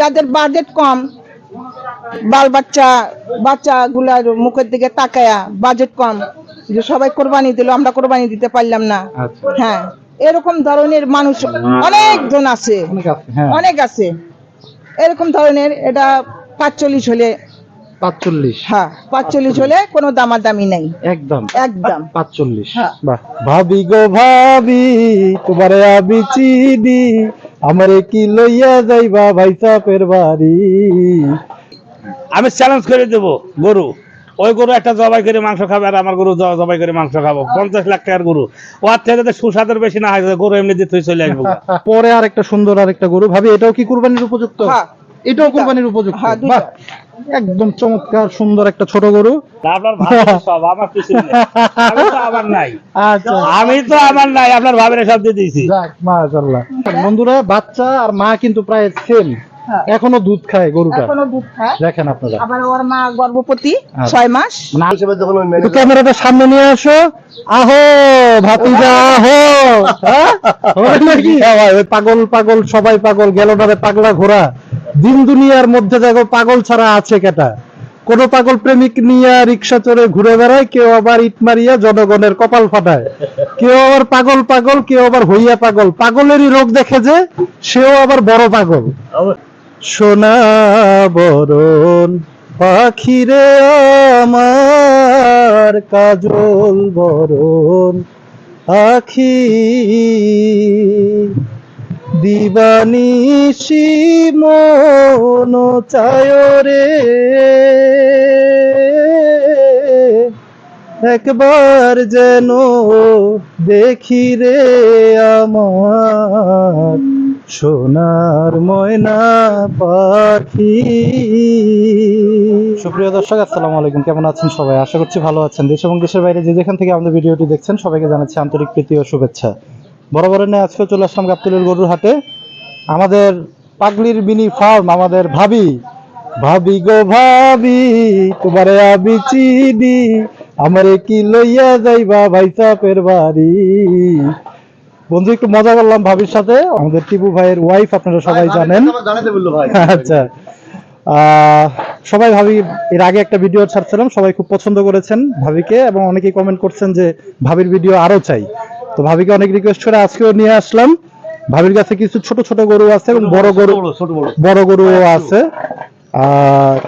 যাদের বাজেট কম বাল বাচ্চা বাচ্চাগুলার মুখের দিকে তাকায়া বাজেট কম যে সবাই কোরবানি দিল আমরা কোরবানি দিতে পারলাম না। আচ্ছা। হ্যাঁ এরকম ধরনের মানুষ অনেকজন আছে হ্যাঁ। অনেক আছে। এরকম ধরনের এটা পাঁচচল্লিশ হলে পাঁচচল্লিশ। হ্যাঁ পাঁচচল্লিশ হলে কোনো দামাদামি নাই। একদম। একদম। পাঁচচল্লিশ। হ্যাঁ। বাহ। ভাবি গো ভাবি তোমারে আবি চিনি আমারে কি লইয়া যাইবা ভাই চাপের বাড়ি? আমি চ্যালেঞ্জ করে দেব গরু। ওই গরু একটা জবাই করে মাংস খাবে আর আমার গরু জবাই করে মাংস খাব। পঞ্চাশ লাখ টাকার গরু। ওর থেকে যাতে সুস্বাদের বেশি না হয় গরু এমনি দিয়ে চলে আসব। পরে আর একটা সুন্দর আর একটা গরু। ভাবি এটাও কি কুরবানির উপযুক্ত? হ্যাঁ। এটাও কোরবানির উপযুক্ত। হ্যাঁ, বাহ একদম চমৎকার সুন্দর একটা ছোট গরু। আপনার সব আমার আমি তো আমার নাই। আচ্ছা। আমি তো আমার নাই আপনার ভাবের সব দিয়ে দিয়েছি। যাক মাশাআল্লাহ। বন্ধুরা বাচ্চা আর মা কিন্তু প্রায় সেম। এখনও দুধ খায় গরুটা? এখনও দুধ খায়। দেখেন আপনারা। আবার ওর মা গর্ভবতী আচ্ছা। ছয় মাস। মানে ক্যামেরাটা সামনে নিয়ে আসো। আহো ভাতিজা আহো। হ্যাঁ? ওই পাগল পাগল সবাই পাগল গেল না রে পাগলা ঘোড়া। দিন দুনিয়ার মধ্যে দেখো পাগল ছাড়া আছে কেটা। কোন পাগল প্রেমিক নিয়ে রিক্সা চড়ে ঘুরে বেড়ায় কেউ আবার ইট মারিয়া জনগণের কপাল ফাটায়। কেউ আবার পাগল পাগল কেউ আবার হইয়া পাগল। পাগলেরই রোগ দেখে যে সেও আবার বড় পাগল। সোনা বরণ, পাখিরে আমার কাজল বরণ, আখি দিবানিশি মন চায় রে। একবার যেন দেখি রে আমার সোনার ময়না পাখি। সুপ্রিয় দর্শক, আসসালামু আলাইকুম। কেমন আছেন সবাই? আশা করছি ভালো আছেন। দেশ এবং দেশের বাইরে যে যেখান থেকে আমাদের ভিডিওটি দেখছেন, সবাইকে জানাচ্ছি আন্তরিক প্রীতি ও শুভেচ্ছা। বরাবরের নিয়ে আজকে চলে আসলাম গাবতলের গরুর হাটে। আমাদের পাগলির মিনি ফার্ম, আমাদের ভাবি। ভাবি গো ভাবি, তোমারে আবি চিনি। আমারে কি লইয়া যাইবা ভাই চাপের বাড়ি? বন্ধু একটু মজা করলাম ভাবির সাথে। আমাদের টিপু ভাইয়ের ওয়াইফ আপনারা সবাই জানেন। আচ্ছা। সবাই ভাবি এর আগে একটা ভিডিও ছাড়ছিলাম সবাই খুব পছন্দ করেছেন ভাবিকে এবং অনেকেই কমেন্ট করছেন যে ভাবির ভিডিও আরও চাই। তো ভাবিকে অনেক রিকোয়েস্ট করে আজকেও নিয়ে আসলাম। ভাবির কাছে কিছু ছোট ছোট গরু আছে এবং বড় গরু বড় গরুও আছে। আহ,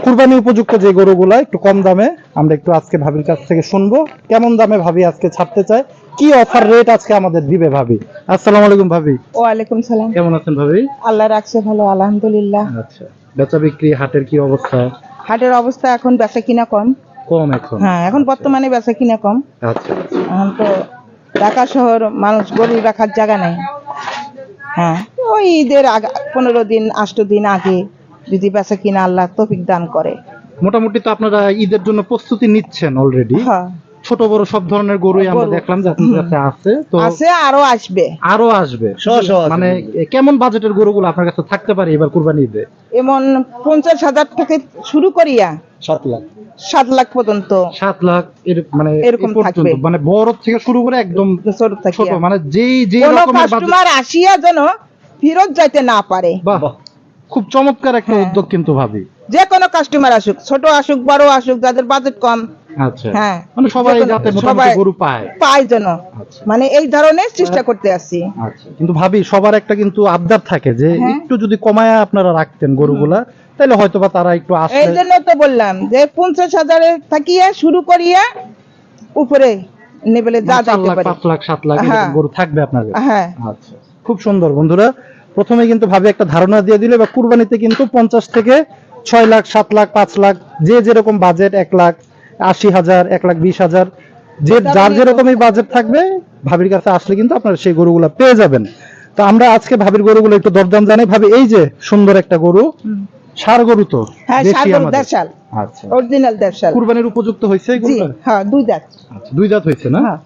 কুরবানি উপযুক্ত যে গরুগুলা একটু কম দামে আমরা একটু আজকে ভাবির কাছ থেকে শুনব কেমন দামে ভাবি আজকে ছাড়তে চায় কি অফার রেট আজকে আমাদের দিবে ভাবি? আসসালামু আলাইকুম ভাবি। ওয়ালাইকুম সালাম। কেমন আছেন ভাবি? আল্লাহ রাখছে ভালো আলহামদুলিল্লাহ। আচ্ছা বেচা বিক্রি হাটের কি অবস্থা? হাটের অবস্থা এখন বেচা কিনা কম। কম এখন? হ্যাঁ এখন বর্তমানে বেচা কিনা কম। আচ্ছা। এখন তো ঢাকা শহর মানুষ গরু রাখার জায়গা নাই। হ্যাঁ ওই ঈদের আগে পনেরো দিন আষ্ট দিন আগে যদি বেচা কিনা আল্লাহ তৌফিক দান করে। মোটামুটি তো আপনারা ঈদের জন্য প্রস্তুতি নিচ্ছেন অলরেডি হ্যাঁ। ছোট বড় সব ধরনের গরুই আমরা গরু। দেখলাম যাতে যাতে আছে তো আছে আরও আসবে। আরও আসবে। মানে কেমন বাজেটের গরুগুলো আপনার কাছে থাকতে পারে এবার কুরবানি ঈদে? এমন পঞ্চাশ হাজার থেকে শুরু করিয়া সাত লাখ। সাত লাখ পর্যন্ত সাত লাখ এর মানে এরকম থাকবে। মানে বড় থেকে শুরু করে একদম ছোট ছোট মানে যেই যে কোন রকমের বাজেট আসিয়া যেন ফিরত যাইতে না পারে। বাহ। খুব চমৎকার একটা হ্যাঁ। উদ্যোগ কিন্তু ভাবি। যে কোনো কাস্টমার আসুক ছোট আসুক বড় আসুক যাদের বাজেট কম। আচ্ছা। হ্যাঁ। মানে সবাই যাতে মোটামুটি গরু পায়। পায় যেন। আচ্ছা। মানে এই ধরনের চেষ্টা করতে আসছি আচ্ছা। কিন্তু ভাবি সবার একটা কিন্তু আবদার থাকে যে হ্যাঁ। একটু যদি কমায়া আপনারা রাখতেন গরুগুলা তাহলে হয়তো বা তারা একটু এই জন্য তো বললাম যে পঞ্চাশ হাজারের থাকিয়া শুরু করিয়া উপরে নেবেলে যা যাইতে পারে। পাঁচ লাখ সাত লাখ। গরু থাকবে আপনার হ্যাঁ। আচ্ছা। খুব সুন্দর বন্ধুরা। প্রথমে কিন্তু ভাবি একটা ধারণা দিয়ে দিলে বা কুরবানিতে কিন্তু পঞ্চাশ থেকে ছয় লাখ সাত লাখ পাঁচ লাখ যে যেরকম বাজেট এক লাখ আশি হাজার এক লাখ বিশ হাজার যে যার যেরকমই বাজেট থাকবে ভাবির কাছে আসলে কিন্তু আপনারা সেই গরুগুলো পেয়ে যাবেন। তো আমরা আজকে ভাবির গরুগুলো একটু দরদাম জানাই। ভাবি এই যে সুন্দর একটা গরু সার গরু তো হ্যাঁ আচ্ছা। অরিজিনাল দেশাল। কুরবানির উপযুক্ত হয়েছে হ্যাঁ দুই দাঁত আচ্ছা দুই জাত হয়েছে না? হ্যাঁ।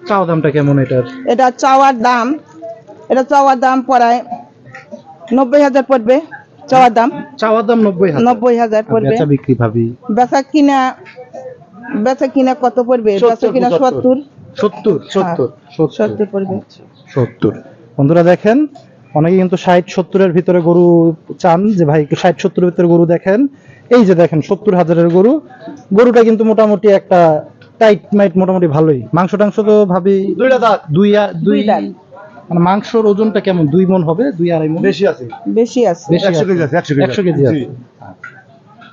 চাওয়া দামটা কেমন এটার? এটা চাওয়ার দাম এটা চাওয়ার দাম পড়ায় নব্বই হাজার পড়বে চাওয়ার দাম। চাওয়া দাম নব্বই হাজার। নব্বই হাজার পড়বে। বেচা বিক্রি ভাবি। বেচা কিনা বেচা কিনা কত পড়বে? বেচা কিনা সত্তর। সত্তর সত্তর সত্তর। পড়বে। সত্তর। বন্ধুরা দেখেন অনেকে কিন্তু ষাট সত্তরের ভিতরে গরু চান যে ভাই একটু ষাট সত্তরের ভিতরে গরু দেখেন। এই যে দেখেন সত্তর হাজারের গরু। গরুটা কিন্তু মোটামুটি একটা টাইট মাইট মোটামুটি ভালোই। মাংস টাংস তো ভাবি দুই দুই। মানে মাংসর ওজনটা কেমন? দুই মন হবে? দুই আড়াই মন বেশি আছে। বেশি আছে। বেশি একশো কেজি আছে। একশো কেজি আছে।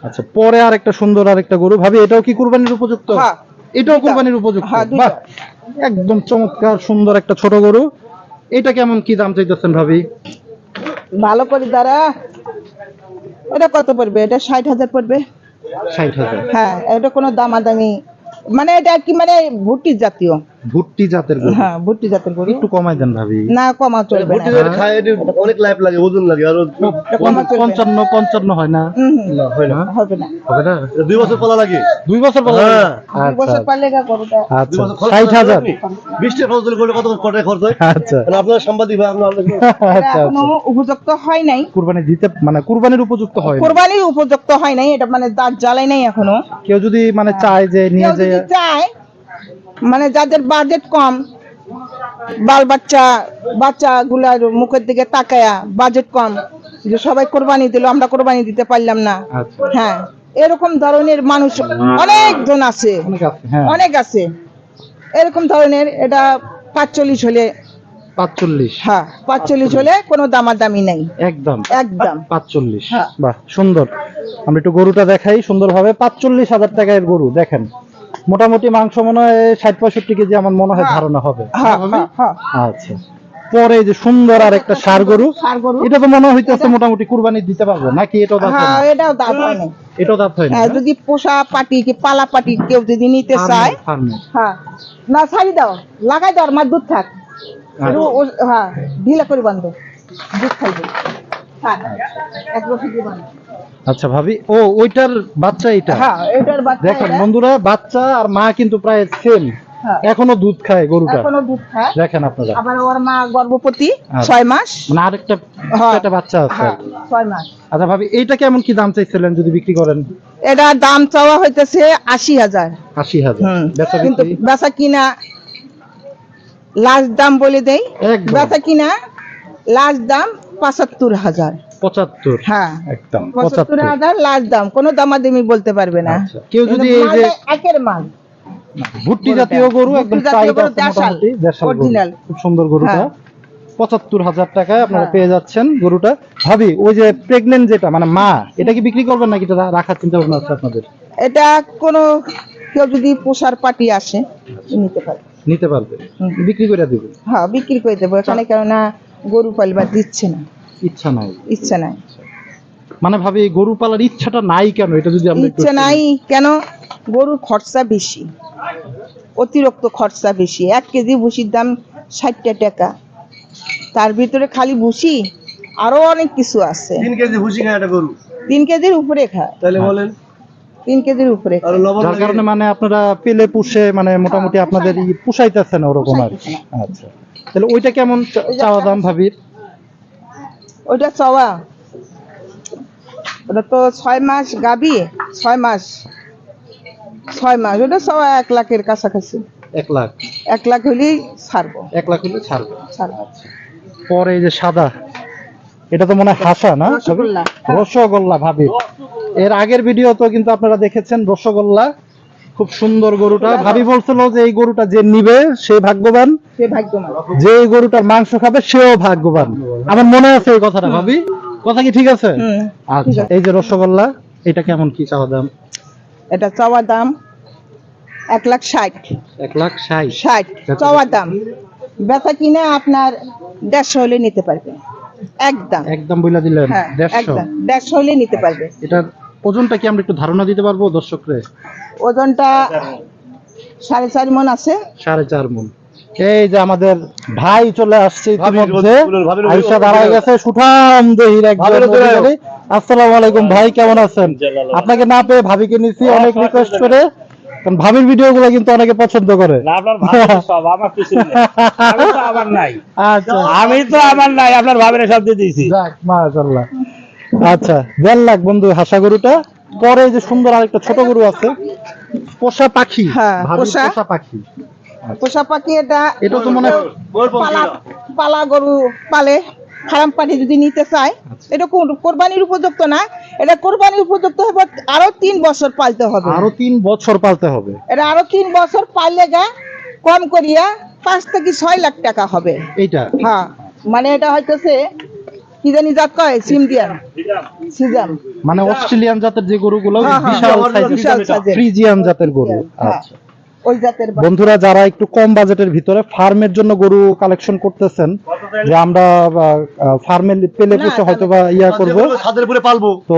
আচ্ছা পরে আর একটা সুন্দর আর একটা গরু। ভাবি এটাও কি কুরবানির উপযুক্ত? হ্যাঁ। এটাও কুরবানির উপযুক্ত? হ্যাঁ, বাহ! একদম চমৎকার সুন্দর একটা ছোট গরু। এটা কেমন কি দাম চাইতেছেন ভাবি? ভালো করে দাঁড়া। এটা কত পড়বে? এটা ষাট হাজার পড়বে। ষাট হাজার। হ্যাঁ এটা কোনো দামাদামি। মানে এটা কি মানে ভুট্টি জাতীয়? ভুট্টি জাতের গরু। হ্যাঁ ভুট্টি জাতের গরু। একটু কমাই দেন ভাবি। না কমা চলবে না। ভুট্টি যেটা খায় এটা অনেক লাইফ লাগে ওজন লাগে আর কমা চলবে। না। পঞ্চান্ন পঞ্চান্ন হয় না? হয় না। হবে না। হবে না? দুই বছর পলা লাগে। দুই বছর পর হ্যাঁ। দুই বছর আচ্ছা পারলে গা গরুটা। আচ্ছা বছর খরচ ষাট করেন হাজার। আপনি? বিশটা খরচ হলে করলে কত কত খরচ হয়? আচ্ছা। মানে আপনার সাংবাদিক ভাই আপনার আচ্ছা এখনও আচ্ছা। উপযুক্ত হয় নাই। কুরবানি দিতে মানে কুরবানির উপযুক্ত হয়। কোরবানির উপযুক্ত হয় নাই এটা মানে দাঁত জ্বালাই নাই এখনও। কেউ যদি মানে চায় যে নিয়ে যায় যদি চায় মানে যাদের বাজেট কম বাল বাচ্চা বাচ্চা গুলার মুখের দিকে তাকায়া বাজেট কম যে সবাই কোরবানি দিল আমরা কোরবানি দিতে পারলাম না। আচ্ছা। হ্যাঁ এরকম ধরনের মানুষ অনেকজন আছে। অনেক আছে হ্যাঁ। অনেক আছে। এরকম ধরনের এটা পাঁচচল্লিশ হলে পাঁচচল্লিশ। হ্যাঁ পাঁচচল্লিশ হলে কোনো দামাদামি নাই। একদম। একদম। পাঁচচল্লিশ। হ্যাঁ। বাহ সুন্দর। আমরা একটু গরুটা দেখাই সুন্দরভাবে পাঁচচল্লিশ হাজার টাকার গরু দেখেন। মোটামুটি মাংস মনে হয় ষাট পঁয়ষট্টি কেজি আমার মনে হয় হ্যাঁ। ধারণা হবে। হ্যাঁ হ্যাঁ আচ্ছা। পরে যে সুন্দর আর একটা সার গরু। এটা তো মনে হইতেছে মোটামুটি কুরবানি দিতে পারব নাকি এটাও দাঁত হ্যাঁ এটাও দাঁত হয় নাই এটাও দাঁত হয় না যদি পোষা পাটি কি পালা পাটি কেউ যদি নিতে চায় হ্যাঁ। না ছাড়ি দাও। লাগাই দাও আর মার দুধ থাক। একটু হ্যাঁ ঢিলা করে বান্ধো দুধ খাইবে। দিয়ে। আচ্ছা ভাবি ও ওইটার বাচ্চা এটা? হ্যাঁ এটার বাচ্চা দেখেন বন্ধুরা বাচ্চা আর মা কিন্তু প্রায় সেম হ্যাঁ। এখনও দুধ খায় গরুটা। এখনও দুধ খায়। দেখেন আপনারা। আবার ওর মা গর্ভবতী আচ্ছা। মাস। মানে আরেকটা হ্যাঁ। একটা বাচ্চা আছে। মাস। আচ্ছা ভাবি এইটা কেমন কি দাম চাইছিলেন যদি বিক্রি করেন? এটা দাম চাওয়া হইতেছে আশি হাজার। আশি হাজার। বেচা কিন্তু বেচা কিনা লাস্ট দাম বলে দেই। বেচা কিনা লাস্ট দাম পঁচাত্তর হাজার। পঁচাত্তর? হ্যাঁ। একদম। পঁচাত্তর হাজার লাস্ট দাম কোনো দামাদামি বলতে পারবে না। আচ্ছা। কেউ যদি এই যে একের মাল। ভুট্টি জাতীয় গরু একদম। খুব সুন্দর গরুটা। হ্যাঁ। পঁচাত্তর হাজার টাকায় আপনারা হ্যাঁ। পেয়ে যাচ্ছেন গরুটা। ভাবি ওই যে প্রেগনেন্ট যেটা মানে মা এটা কি বিক্রি করবেন নাকি? এটা রাখার চিন্তা ভাবনা আছে আপনাদের? এটা কোনো কেউ যদি পোষার পাটি আসে নিতে পারে নিতে পারবে। বিক্রি করে দিবে। হ্যাঁ বিক্রি করে দেবো। এখানে কেননা গরু পালিবার দিচ্ছে না। ইচ্ছা নাই। ইচ্ছা নাই। মানে ভাবি গরু পালার ইচ্ছাটা নাই কেন? এটা যদি আমরা ইচ্ছে নাই কেন? গরুর খরচা বেশি। অতিরিক্ত খরচা বেশি। এক কেজি ভুসির দাম ষাটটা টাকা। তার ভিতরে খালি ভুসি আরও অনেক কিছু আছে। তিন কেজি ভুসি খায় একটা গরু। তিন কেজির উপরে খায়। তাহলে বলেন। তিন কেজির উপরে আর খায়। লবণ যার কারণে মানে আপনারা পেলে পুষে মানে মোটামুটি আপনাদের পুষাইতেছেন ওরকম আর কি। আচ্ছা। তাহলে ওইটা কেমন চাওয়া দাম ভাবির? ওইটা চাওয়া। ওটা তো ছয় মাস গাবি ছয় মাস। ছয় মাস ওটা চাওয়া এক লাখের কাছাকাছি। এক লাখ? এক লাখ হলেই ছাড়বো। এক লাখ হলে ছাড়বে। ছাড়বো। পরে এই যে সাদা এটা তো মনে হয় হাসা না? রসগোল্লা। রসগোল্লা ভাবি। এর আগের ভিডিও তো কিন্তু আপনারা দেখেছেন রসগোল্লা খুব সুন্দর গরুটা। ভাবি বলছিল যে এই গরুটা যে নিবে সে ভাগ্যবান। সে যে এই গরুটার মাংস খাবে সেও ভাগ্যবান। আমার মনে আছে এই কথাটা ভাবি। কথা কি ঠিক আছে? আচ্ছা এই যে রসগোল্লা এটা কেমন কি চাওয়া দাম? এটা চাওয়া দাম এক লাখ ষাট। এক লাখ ষাট। ষাট চাওয়া দাম। বেচা কিনা আপনার দেড়শো হলে নিতে পারবে। একদম। একদম বইলা দিলেন হ্যাঁ দেড়শো? দেড়শো হলে নিতে পারবে। এটার ওজনটা কি আমরা একটু ধারণা দিতে পারব দর্শকরে? ওজনটা সাড়ে চার মন আছে। সাড়ে চার মন। এই যে আমাদের ভাই চলে আসছে ইতিমধ্যে। আইসা দাঁড়ায় গেছে সুঠাম দেহির একজন। আসসালামু আলাইকুম ভাই কেমন আছেন? আপনাকে না পেয়ে ভাবিকে নিছি অনেক রিকোয়েস্ট করে। কারণ ভাবির ভিডিও গুলো কিন্তু অনেকে পছন্দ করে। না আপনার ভাবের সব আমার কিছু নেই। আমি তো আমার নাই। আচ্ছা। আমি তো আমার নাই আপনার ভাবের সব দিয়ে দিয়েছি। যাক মাশাআল্লাহ। আচ্ছা দেড় লাখ বন্ধু হাসা গরুটা। পরে যে সুন্দর আরেকটা ছোট গরু আছে। পোষা পাখি হ্যাঁ, পোষা। পাখি। পোষা পাখি এটা এটা তো মনে পালা পালা গরু পালে ফার্ম পানি যদি নিতে চায় এটা কোন- কোরবানির উপযুক্ত না। এটা কোরবানির উপযুক্ত হবে আরও তিন বছর পালতে হবে। আরও তিন বছর পালতে হবে। এটা আরও তিন বছর পাললে গা কম করিয়া পাঁচ থেকে ছয় লাখ টাকা হবে। এইটা? হ্যাঁ মানে এটা হইতেছে কি জানি জাত কয়? সিমডিয়ান সিজাম। মানে অস্ট্রেলিয়ান জাতের যে গরুগুলো হ্যাঁ, হ্যাঁ, বিশাল সাইজের সাইজের। ফ্রিজিয়ান জাতের গরু। হ্যাঁ। আচ্ছা। ওই জাতের বন্ধুরা যারা একটু কম বাজেটের ভিতরে ফার্মের জন্য গরু কালেকশন করতেছেন যে আমরা ফার্মে পেলে পুষে হয়তো বা ইয়া করব। ছাদের উপরে পালবো। তো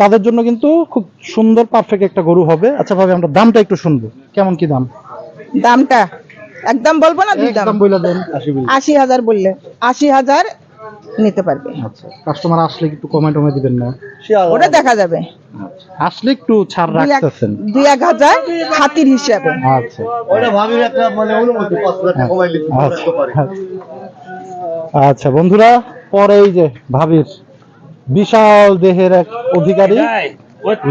তাদের জন্য কিন্তু খুব সুন্দর পারফেক্ট একটা গরু হবে। আচ্ছা ভাবে আমরা দামটা একটু শুনব। কেমন কি দাম? দামটা? একদম বলব না দুই দাম? একদম দেন আশি হাজার বললে। আশি হাজার নিতে পারবে। আচ্ছা কাস্টমার আসলে একটু কমেন্ট টমে দিবেন না। ওটা দেখা যাবে। আসলে একটু ছাড় রাখতেছেন। দুই এক হাজার খাতির হিসাবে। আচ্ছা। ওটা ভাবির একটা মানে অনুমতি পাঁচ হাজার টাকা কমাইলে আচ্ছা পারে আচ্ছা বন্ধুরা পরে এই যে ভাবির বিশাল দেহের এক অধিকারী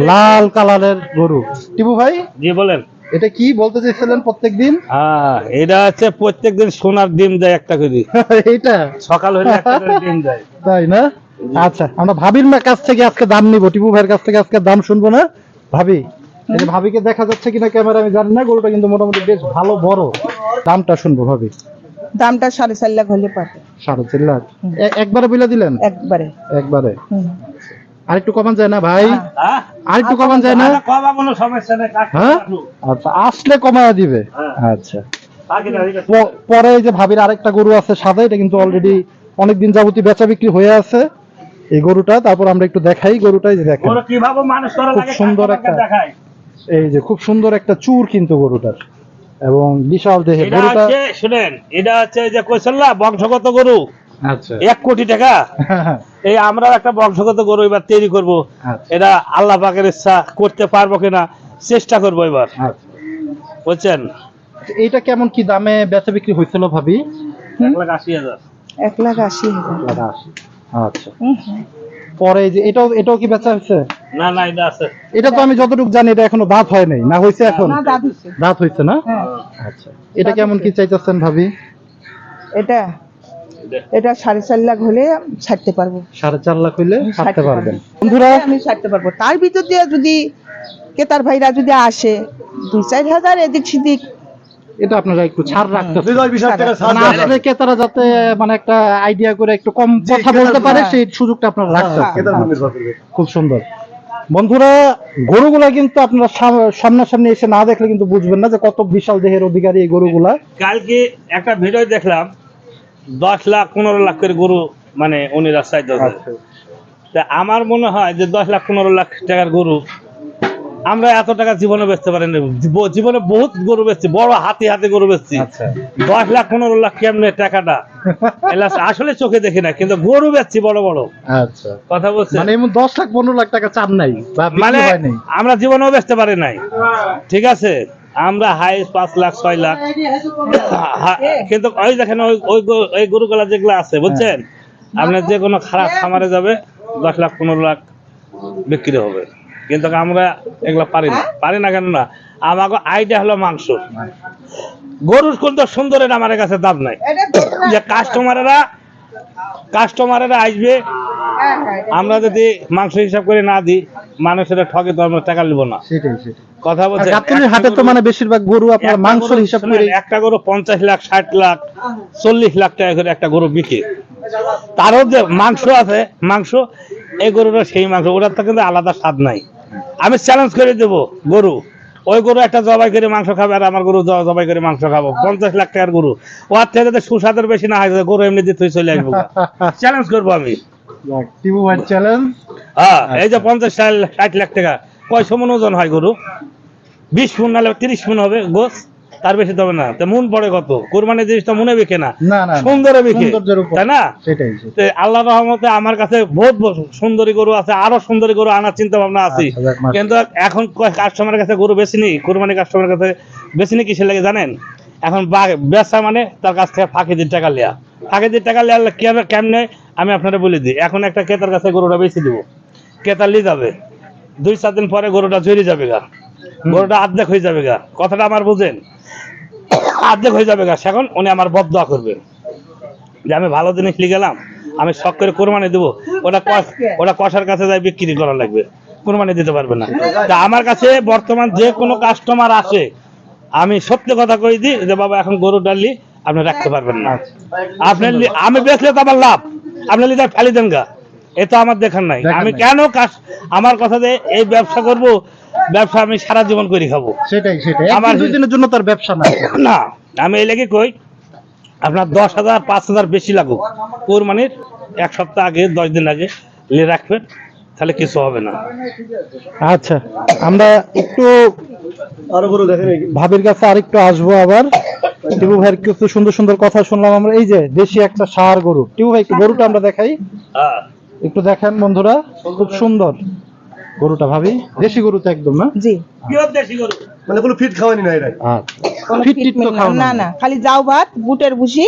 লাল কালারের গরু। টিপু ভাই? জি বলেন। এটা কি বলতে চাইছিলেন প্রত্যেকদিন? হ্যাঁ এটা হচ্ছে প্রত্যেকদিন সোনার ডিম দেয় একটা করে। এইটা? সকাল হলে একটা করে ডিম দেয়। তাই না? আচ্ছা আমরা ভাবির মা- কাছ থেকে আজকে দাম নিব টিপু ভাইয়ের কাছ থেকে আজকে দাম শুনব না? ভাবি ভাবিকে দেখা যাচ্ছে কিনা ক্যামেরা আমি জানি না গরুটা কিন্তু মোটামুটি বেশ ভালো বড়। দামটা শুনব ভাবি। দামটা সাড়ে চার লাখ হলে পাবে সাড়ে চার লাখ। একবারে বিলে দিলেন? একবারে। একবারে। হুম। আরেকটু কমান যায় না ভাই? হ্যাঁ আরেকটু কমান যায় না? কোনো সমস্যা নেই হ্যাঁ? আচ্ছা আসলে কমায়া দিবে। হ্যাঁ। আচ্ছা। পরে এই যে ভাবির আরেকটা গরু আছে সাদা এটা কিন্তু অলরেডি অনেকদিন যাবতীয় বেচা বিক্রি হয়ে আছে। এই গরুটা তারপর আমরা একটু দেখাই গরুটাই যে দেখেন। মানুষ খুব সুন্দর একটা- এই যে খুব সুন্দর একটা চুর কিন্তু গরুটার। এবং বিশাল এটা গরুটা শুনেন এটা হচ্ছে যে কৌশল না বংশগত গরু। আচ্ছা এক কোটি টাকা? এই আমরা একটা বংশগত গরু এবার তৈরি করব। আচ্ছা। এটা আল্লাহ পাকের ইচ্ছা করতে পারব কিনা চেষ্টা করব এবার। আচ্ছা। বুঝছেন? এইটা কেমন কি দামে বেচা বিক্রি হয়েছিল ভাবি? এক লাখ আশি হাজার। এক লাখ আশি হাজার। আচ্ছা। পরে যে এটাও এটাও কি বেচা হয়েছে না না এটা আছে। এটা তো আমি যতটুকু জানি এটা এখনও দাঁত হয় নাই। না হয়েছে এখন? না দাদু দাঁত হয়েছে না? হ্যাঁ। আচ্ছা। এটা কেমন কি চাইতেছেন ভাবি? এটা এটা সাড়ে চার লাখ হলে ছাড়তে পারব। সাড়ে চার লাখ হইলে আমি ছাড়তে পারবেন। বন্ধুরা আমি ছাড়তে পারব। তার ভিতর দিয়ে যদি কেতার ভাইরা যদি আসে দুই চার হাজার এদিক সেদিক। এটা আপনারা একটু ছাড় ছাড় মানে ক্রেতারা যাতে মানে একটা আইডিয়া করে একটু কম কথা বলতে পারে হ্যাঁ। সেই সুযোগটা আপনারা নির্ভর করবে খুব সুন্দর। বন্ধুরা গরুগুলা কিন্তু আপনারা সাম- সামনাসামনি এসে না দেখলে কিন্তু বুঝবেন না যে কত বিশাল দেহের অধিকারী এই গরুগুলা। কালকে একটা ভিডিও দেখলাম দশ লাখ পনেরো লাখ করে গরু মানে উনি রাস্তায় দরকার তা আমার মনে হয় যে দশ লাখ পনেরো লাখ টাকার গরু আমরা এত টাকা জীবনে বেচতে পারি না। জীবনে বহুত গরু বেচছি বড় হাতি হাতে গরু বেচছি। আচ্ছা। দশ লাখ পনেরো লাখ কেমনে টাকাটা? আসলে চোখে দেখি না কিন্তু গরু বেচছি বড় বড়। আচ্ছা। কথা বলছে? মানে দশ লাখ পনেরো লাখ টাকা চান নাই মানে আমরা জীবনেও বেচতে পারি নাই। ঠিক আছে? আমরা হাই পাঁচ লাখ ছয় লাখ। কিন্তু ওই দেখেন ওই ওই গরু- ওই গরুগুলা যেগুলো আছে বুঝছেন? আপনার যে কোনো খারাপ খামারে যাবে দশ লাখ পনেরো লাখ বিক্রি হবে। কিন্তু আমরা এগুলো পারি না। পারি না কেন না? আমাকে আইডিয়া হলো মাংস। গরুর কিন্তু সুন্দরের আমার কাছে দাম নাই। যে কাস্টমারেরা কাস্টমারেরা আসবে। হ্যাঁ, হ্যাঁ, আমরা যদি মাংস হিসাব করে না দিই মানুষের ঠকে তো আমরা টাকা নিব না। কথা বলছে গাবতলীর হাটে তো মানে বেশিরভাগ গরু আপনার মাংসের হিসাব করে একটা গরু পঞ্চাশ লাখ ষাট লাখ চল্লিশ লাখ টাকা করে একটা গরু বিকে। তারও যে মাংস আছে মাংস এই গরুটা সেই মাংস ওটার তো কিন্তু আলাদা স্বাদ নাই। আমি চ্যালেঞ্জ করে দেবো গরু। ওই গরু একটা জবাই করে মাংস খাবে আর আমার গরু জবাই করে মাংস খাব। পঞ্চাশ লাখ টাকার গরু। ওর থেকে যাতে সুস্বাদের বেশি না হয় গরু এমনি দিয়ে তুই চলে আসব। চ্যালেঞ্জ করব আমি। টিভু ভাই চ্যালেঞ্জ হ্যাঁ এই যে পঞ্চাশ ষাট- ষাট লাখ টাকা। কয় মন ওজন হয় গরু? বিশ মন নাহলে তিরিশ মন হবে। গোস? তার বেশি তবে না। তো মন পড়ে কত? কোরবানির জিনিসটা মনে বিকে না। সুন্দরে বিকে। তাই না? সেটাই। আল্লাহ রহমতে আমার কাছে বহুত সুন্দরী গরু আছে আরও সুন্দরী গরু আনার চিন্তা ভাবনা আছে। আচ্ছা। কিন্তু এখন কাস্টমারের কাছে গরু বেশি নেই কোরবানি কাস্টমারের কাছে বেশি নেই কিসের লাগে জানেন? এখন ব্যবসা মানে তার কাছ থেকে ফাঁকি দিয়ে টাকা নেওয়া ফাঁকি দিয়ে টাকা নেওয়া কেমন কেমনে? আমি আপনারা বলে দিই। এখন একটা ক্রেতার কাছে গরুটা বেশি দিব। ক্রেতা নিয়ে যাবে। দুই চার দিন পরে গরুটা ঝরে যাবে গা। গরুটা আর্ধেক হয়ে যাবে গা। কথাটা আমার বুঝেন? আর্ধেক হয়ে যাবে গা। সেখন উনি আমার বদয়া করবে যে আমি ভালো জিনিস নিয়ে গেলাম আমি শখ করে কোরবানি দেবো। ওটা কস- ওটা কষার কাছে যাই বিক্রি করা লাগবে। কোরবানি দিতে পারবে না। তা আমার কাছে বর্তমান যে কোনো কাস্টমার আসে আমি সত্যি কথা কই দিই যে বাবা এখন গরু ডাললি আপনি রাখতে পারবেন না। আপনি আমি বেচলে তো আমার লাভ। আপনি লিটার ফেলি দেন গা। এ তো আমার দেখার নাই। আমি কেন আমার কথা যে এই ব্যবসা করব ব্যবসা আমি সারা জীবন করে খাব। সেটাই সেটাই। আমার- দুই দিনের জন্য তার ব্যবসা না না আমি এই লেগে কই আপনার দশ হাজার পাঁচ হাজার বেশি লাগুক। কোরবানির এক সপ্তাহ আগে দশ দিন আগে লে রাখবেন তাহলে কিছু হবে না। আচ্ছা আমরা একটু আরও গরু দেখেন ভাবির কাছে আরেকটু আসব আবার। টিপু ভাইয়ের কিছু সুন্দর সুন্দর কথা শুনলাম আমরা। এই যে দেশি একটা সার গরু। টিপু ভাই গরুটা আমরা দেখাই। হ্যাঁ। একটু দেখেন বন্ধুরা খুব সুন্দর। গরুটা ভাবি? দেশি গরু তো একদম না? জি। দেশি গরু। মানে কোনো ফিট খাওয়ানি না এরা আচ্ছা। ফিট টিট তো treatment না। না খালি যাও ভাত বুটের ভুসি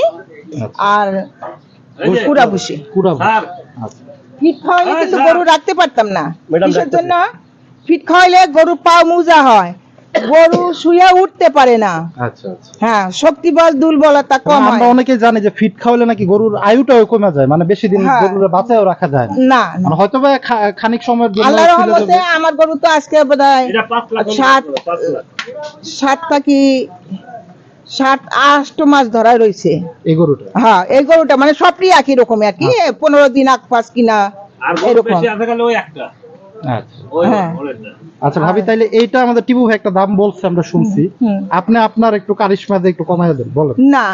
আচ্ছা। আর কুড়া ভুসি। কুড়া স্যার। আচ্ছা। ফিট খাওয়াইলে হ্যাঁ, কিন্তু গরু রাখতে পারতাম না। কিসের জন্য? ফিট খাওয়াইলে গরু পা মুজা হয়। গরু শুয়ে উঠতে পারে না। আচ্ছা আচ্ছা। হ্যাঁ শক্তি বল দুর্বলতা কম আমরা অনেকে জানি যে ফিট খাওয়ালে নাকি গরুর আয়ুটাও কমে যায় মানে বেশি দিন হ্যাঁ। গরুর বাঁচাও রাখা যায় না। না না। মানে হয়তো বা খানিক সময়ের জন্য আল্লাহর রহমতে আমার গরু তো আজকে বোধহয় সাতটা কি সাত আট মাস ধরা রয়েছে এই গরুটা? হ্যাঁ এই গরুটা মানে সবটি একই রকম আর কি পনেরো দিন আগ পাঁচ কিনা এরকম। আচ্ছা। ওই হ্যাঁ। আচ্ছা ভাবি তাইলে এইটা আমাদের টিপু ভাই একটা দাম বলছে আমরা শুনছি। আপনি আপনার একটু কারিশমা দিয়ে একটু কমাই দেন বলেন। না।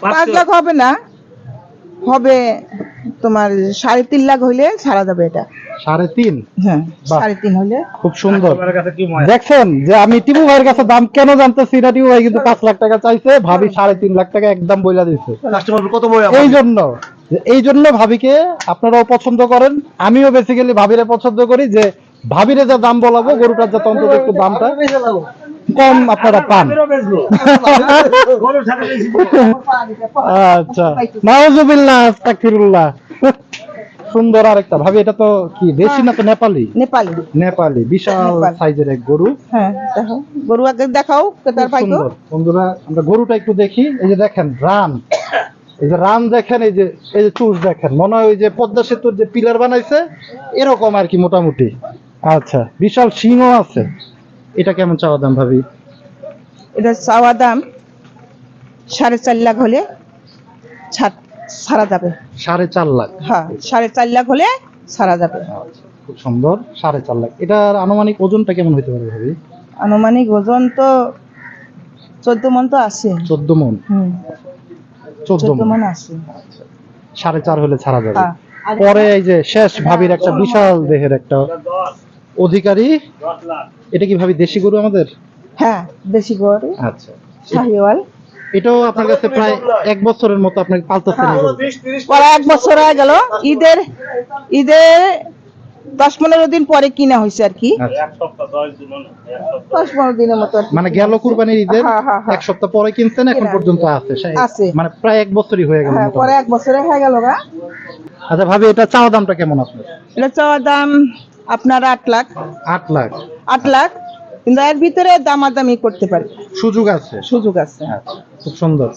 পাঁচ লাখ হবে না। হবে তোমার সাড়ে তিন লাখ হইলে ছাড়া যাবে এটা। সাড়ে তিন? হ্যাঁ সাড়ে তিন হলে। খুব সুন্দর। তোমার কাছে কি? দেখছেন যে আমি টিপু ভাইয়ের কাছে দাম কেন জানতেছি? না টিপু ভাই কিন্তু পাঁচ লাখ টাকা চাইছে। ভাবি সাড়ে তিন লাখ টাকা একদম বইলা দিচ্ছে কত এই জন্য এই জন্য ভাবিকে আপনারাও পছন্দ করেন আমিও বেসিক্যালি ভাবিরে পছন্দ করি যে ভাবিরে যা দাম বলাবো গরুটার যাতে অন্তত একটু দামটা কম আপনারা পান। আচ্ছা। নাউজুবিল্লাহ আস্তাগফিরুল্লাহ। সুন্দর আরেকটা। ভাবি এটা তো কি দেশি না তো নেপালি? নেপালি। নেপালি বিশাল সাইজের এক গরু। হ্যাঁ দেখো। গরু আগে দেখাও কেতার সুন্দর। বন্ধুরা আমরা গরুটা একটু দেখি। এই যে দেখেন রান। এই যে রান দেখেন এই যে এই যে চুষ দেখেন মনে হয় ওই যে পদ্মা সেতুর যে পিলার বানাইছে এরকম আর কি মোটামুটি। আচ্ছা বিশাল সিংহ আছে। এটা কেমন চাওয়া দাম ভাবি? এটা চাওয়া দাম সাড়ে চার লাখ হলে ছাড় ছাড়া যাবে। সাড়ে চার লাখ? হ্যাঁ সাড়ে চার লাখ হলে ছাড়া যাবে। আচ্ছা, খুব সুন্দর সাড়ে চার লাখ। এটার আনুমানিক ওজনটা কেমন হইতে পারে ভাবি? আনুমানিক ওজন তো চোদ্দ মন তো আছে। চোদ্দ মন? চোদ্দ মন আছে। সাড়ে চার হলে ছাড়া যাবে। হ্যাঁ পরে এই যে শেষ ভাবির একটা বিশাল দেহের একটা অধিকারী। এটা কি ভাবি দেশি গরু আমাদের? হ্যাঁ দেশি গরু। আচ্ছা। শাহিওয়াল। এটাও আপনার কাছে প্রায় এক বছরের মতো আপনাকে পালতেছেন এক বছর হয়ে গেল। ঈদের ঈদের দশ পনেরো দিন পরে কিনা হয়েছে আর কি। আচ্ছা। এক সপ্তাহ দশ দিন এক সপ্তাহ। দশ পনেরো দিনের মতো মানে গেল কুরবানির ঈদের হ্যাঁ, হ্যাঁ, হ্যাঁ। এক সপ্তাহ পরে কিনছেন এখন পর্যন্ত আছে। আছে। মানে প্রায় এক বছরই হয়ে গেল হ্যাঁ পরে এক বছরে হয়ে গেল গা। আচ্ছা ভাবি এটা চাওয়া দামটা কেমন আপনার? এটা চাওয়া দাম আপনার আট লাখ। আট লাখ। আট লাখ। কিন্তু এর ভিতরে দামাদামি করতে পারে। সুযোগ আছে? সুযোগ আছে। আচ্ছা খুব সুন্দর।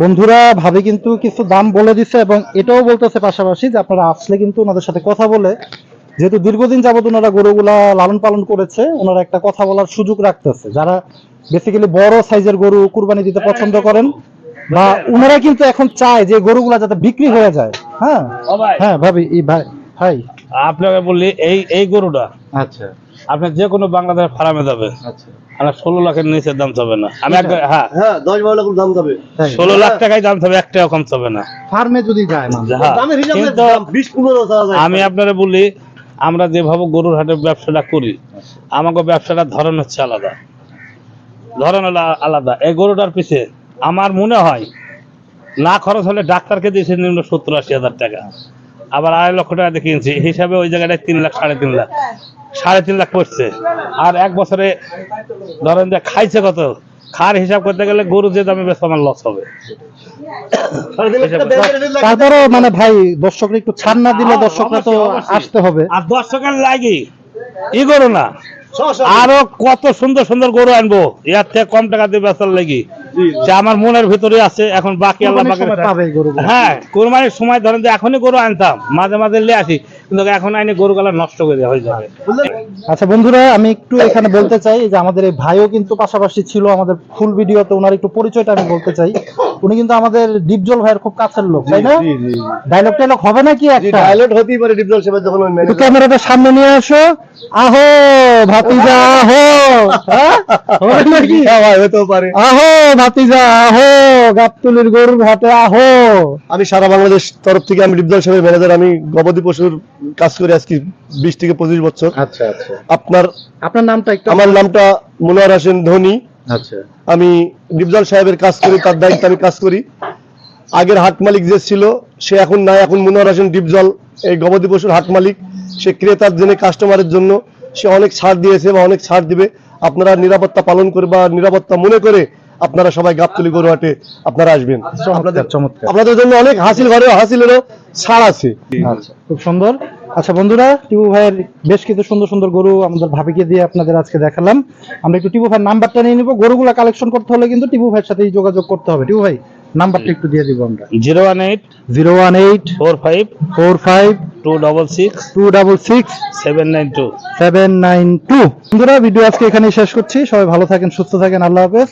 বন্ধুরা ভাবে কিন্তু কিছু দাম বলে দিচ্ছে এবং এটাও বলতেছে পাশাপাশি যে আপনারা আসলে কিন্তু ওনাদের সাথে কথা বলে যেহেতু দীর্ঘদিন যাবত ওনারা গরুগুলা লালন পালন করেছে ওনারা একটা কথা বলার সুযোগ রাখতেছে। যারা বেসিক্যালি বড় সাইজের গরু কুরবানি দিতে পছন্দ করেন বা ওনারা কিন্তু এখন চায় যে গরুগুলা যাতে বিক্রি হয়ে যায়। হ্যাঁ? হ্যাঁ ভাবি ভাই ভাই। আপনাকে বললি এই এই গরুটা আচ্ছা। আপনি যে কোনো বাংলাদেশ ফার্মে যাবে। আচ্ছা। আপনার ষোলো লাখের নিচে দাম চাবে না। আমি একবার হ্যাঁ। হ্যাঁ দশ বারো লাখ দাম যাবে। তাই ষোলো লাখ টাকায় দাম চাবে এক টাকা কম চাবে না। ফার্মে যদি যায় হ্যাঁ, আমি আপনারা বলি আমরা যেভাবে গরুর হাটের ব্যবসাটা করি আমাকে ব্যবসাটার ধরন হচ্ছে আলাদা। ধরন হলো আলাদা। এই গরুটার পিছে আমার মনে হয় না খরচ হলে ডাক্তারকে দিয়েছে নিম্ন সত্তর আশি হাজার টাকা। আবার আড়াই লক্ষ টাকা দিয়ে কিনছি। হিসাবে ওই জায়গাটায় তিন লাখ সাড়ে তিন লাখ। সাড়ে তিন লাখ পড়ছে। আর এক বছরে ধরেন যে খাইছে কত? খার হিসাব করতে গেলে গরু যে দামে বেশ আমার লস হবে। তারপরেও মানে ভাই দর্শকরা একটু ছাড় না দিলে দর্শকরা তো। আসতে হবে। আর দর্শকের লাগে ই করো না। আরও কত সুন্দর সুন্দর গরু আনব। ইয়ার থেকে কম টাকা দিয়ে বেচার লাগি। যে আমার মনের ভিতরে আছে এখন বাকি আল্লাহ। হ্যাঁ কোরবানির সময় ধরেন যে এখনই গরু আনতাম মাঝে মাঝে নিয়ে আসি। কিন্তু এখন আইনি গরু গুলা নষ্ট করে দেওয়া হয়ে যাবে। আচ্ছা বন্ধুরা আমি একটু এখানে বলতে চাই যে আমাদের এই ভাইও কিন্তু পাশাপাশি ছিল আমাদের ফুল ভিডিওতে ওনার একটু পরিচয়টা আমি বলতে চাই। উনি কিন্তু আমাদের দীপজল ভাইয়ের খুব কাছের লোক তাই না? জি, জি, জি। ডায়লগ টাইলগ হবে নাকি একটা? ডায়লগ হতেই পারে ডিপজল যখন ক্যামেরাটা সামনে নিয়ে আসো। আহো ভাতিজা আহো। হ্যাঁ? হবে নাকি? হ্যাঁ হতেও পারে। আহো ভাতিজা আহো। গাবতুলির গরুর ঘাটে আহো। আমি সারা বাংলাদেশ তরফ থেকে আমি ডিপজল সাহেবের ম্যানেজার আমি গবাদি পশুর কাজ করে আজকে বিশ থেকে পঁচিশ বছর। আচ্ছা আচ্ছা। আপনার আপনার নামটা একটু আমার নামটা মনোয়ার হোসেন ধোনি। আচ্ছা। আমি ডিপজল সাহেবের কাজ করি তার দায়িত্বে আমি কাজ করি। আগের হাট মালিক যে ছিল সে এখন নাই এখন মনোয়ার হোসেন ডিপজল এই গবাদি পশুর হাট মালিক। সে ক্রেতার জন্য কাস্টমারের জন্য সে অনেক ছাড় দিয়েছে বা অনেক ছাড় দিবে। আপনারা নিরাপত্তা পালন করে বা নিরাপত্তা মনে করে আপনারা সবাই গাবতলি গরু হাটে আপনারা আসবেন। আপনাদের চমৎকার আপনাদের জন্য অনেক হাসিল ঘরে হাসিলেরও ছাড় আছে। আচ্ছা খুব সুন্দর। আচ্ছা বন্ধুরা টিপু ভাইয়ের বেশ কিছু সুন্দর সুন্দর গরু আমাদের ভাবিকে দিয়ে আপনাদের আজকে দেখালাম। আমরা একটু টিপু ভাইয়ের নাম্বারটা নিয়ে নিবো। গরুগুলা কালেকশন করতে হলে কিন্তু টিপু ভাইয়ের সাথেই যোগাযোগ করতে হবে। টিপু ভাই নাম্বারটা একটু দিয়ে দিব আমরা। Zero one eight zero one eight four five four five two double six two double six seven nine two. Seven nine two. বন্ধুরা ভিডিও আজকে এখানেই শেষ করছি। সবাই ভালো থাকেন সুস্থ থাকেন। আল্লাহ হাফেজ।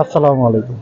আসসালামু আলাইকুম।